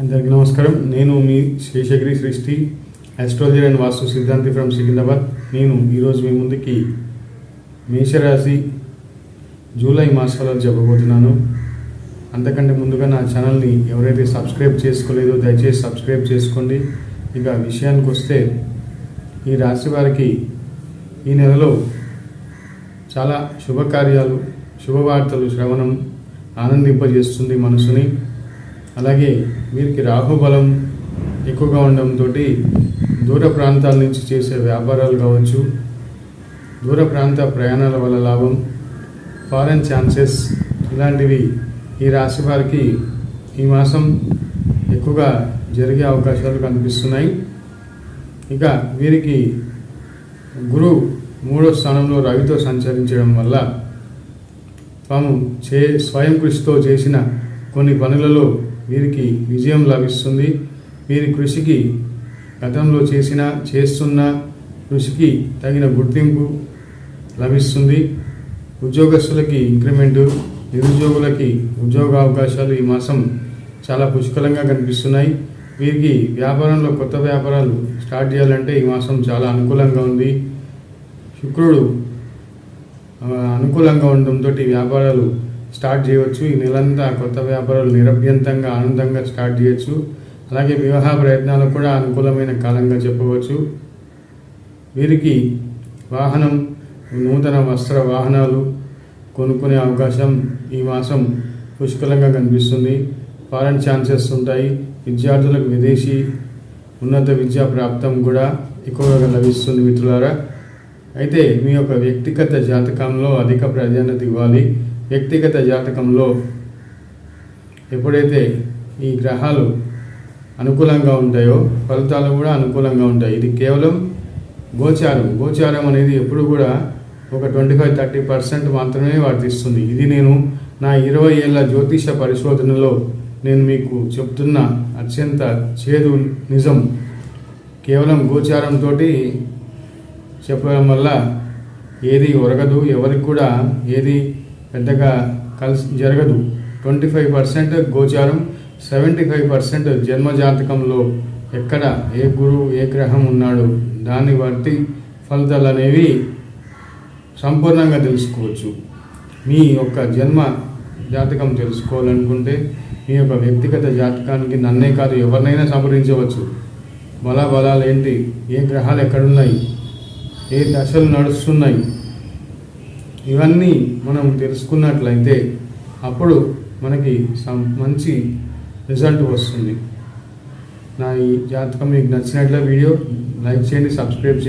అందరికీ నమస్కారం. నేను మీ శేషగిరి సృష్టి ఆస్ట్రాలజీ అండ్ వాస్తు సిద్ధాంతి ఫ్రమ్ సికింద్రాబాద్. నేను ఈరోజు మీ ముందుకి మేషరాశి జూలై మాసాలో చెప్పబోతున్నాను. అంతకంటే ముందుగా నా ఛానల్ని ఎవరైతే సబ్స్క్రైబ్ చేసుకోలేదో దయచేసి సబ్స్క్రైబ్ చేసుకోండి. ఇక విషయానికి వస్తే ఈ రాశి వారికి ఈ నెలలో చాలా శుభకార్యాలు శుభవార్తలు శ్రవణం ఆనందింపజేస్తుంది మనసుని. అలాగే వీరికి రాహుబలం ఎక్కువగా ఉండడంతో దూర ప్రాంతాల నుంచి చేసే వ్యాపారాలు కావచ్చు దూర ప్రాంత ప్రయాణాల వల్ల లాభం ఫారెన్ ఛాన్సెస్ ఇలాంటివి ఈ రాశి వారికి ఈ మాసం ఎక్కువగా జరిగే అవకాశాలు కనిపిస్తున్నాయి. ఇక వీరికి గురు మూడో స్థానంలో రవితో సంచరించడం వల్ల తాము చే స్వయం కృషితో చేసిన కొన్ని పనులలో వీరికి విజయం లభిస్తుంది. వీరి కృషికి గతంలో చేసిన చేస్తున్న కృషికి తగిన గుర్తింపు లభిస్తుంది. ఉద్యోగస్తులకి ఇంక్రిమెంటు నిరుద్యోగులకి ఉద్యోగ అవకాశాలు ఈ మాసం చాలా పుష్కలంగా కనిపిస్తున్నాయి. వీరికి వ్యాపారంలో కొత్త వ్యాపారాలు స్టార్ట్ చేయాలంటే ఈ మాసం చాలా అనుకూలంగా ఉంది. శుక్రుడు అనుకూలంగా ఉండడంతో వ్యాపారాలు స్టార్ట్ చేయవచ్చు. ఈ నెలంతా కొత్త వ్యాపారాలు నిరభ్యంతంగా ఆనందంగా స్టార్ట్ చేయొచ్చు. అలాగే వివాహ ప్రయత్నాలకు కూడా అనుకూలమైన కాలంగా చెప్పవచ్చు. వీరికి వాహనం నూతన వస్త్ర వాహనాలు కొనుక్కునే అవకాశం ఈ మాసం పుష్కలంగా కనిపిస్తుంది. ఫారెన్ ఛాన్సెస్ ఉంటాయి. విద్యార్థులకు విదేశీ ఉన్నత విద్యా ప్రాప్తం కూడా ఎక్కువగా లభిస్తుంది మిత్రులారా. అయితే మీ యొక్క వ్యక్తిగత జాతకంలో అధిక ప్రాధాన్యత ఇవ్వాలి. వ్యక్తిగత జాతకంలో ఎప్పుడైతే ఈ గ్రహాలు అనుకూలంగా ఉంటాయో ఫలితాలు కూడా అనుకూలంగా ఉంటాయి. ఇది కేవలం గోచారం. గోచారం అనేది ఎప్పుడు కూడా ఒక ట్వంటీ ఫైవ్ థర్టీ పర్సెంట్ మాత్రమే వర్తిస్తుంది. ఇది నేను నా ఇరవై ఏళ్ళ జ్యోతిష పరిశోధనలో నేను మీకు చెప్తున్న అత్యంత చేదు నిజం. కేవలం గోచారంతో చెప్పడం వల్ల ఏది ఒరగదు. ఎవరికి కూడా ఏది పెద్దగా కలిసి జరగదు. ట్వంటీ ఫైవ్ పర్సెంట్ గోచారం సెవెంటీ ఫైవ్ పర్సెంట్ జన్మజాతకంలో ఎక్కడ ఏ గురువు ఏ గ్రహం ఉన్నాడు దాన్ని బట్టి ఫలితాలు అనేవి సంపూర్ణంగా తెలుసుకోవచ్చు. మీ యొక్క జన్మ జాతకం తెలుసుకోవాలనుకుంటే మీ యొక్క వ్యక్తిగత జాతకానికి నన్నే కాదు ఎవరినైనా సంప్రదించవచ్చు. బల బలాలు ఏంటి ఏ గ్రహాలు ఎక్కడున్నాయి? ఏ దశలు నడుస్తున్నాయి? ఇవన్నీ మనం తెలుసుకున్నట్లయితే అప్పుడు మనకి మంచి రిజల్ట్ వస్తుంది. నా ఈ జాతకం మీకు నచ్చినట్ల వీడియో లైక్ చేయండి సబ్స్క్రైబ్ చేయండి.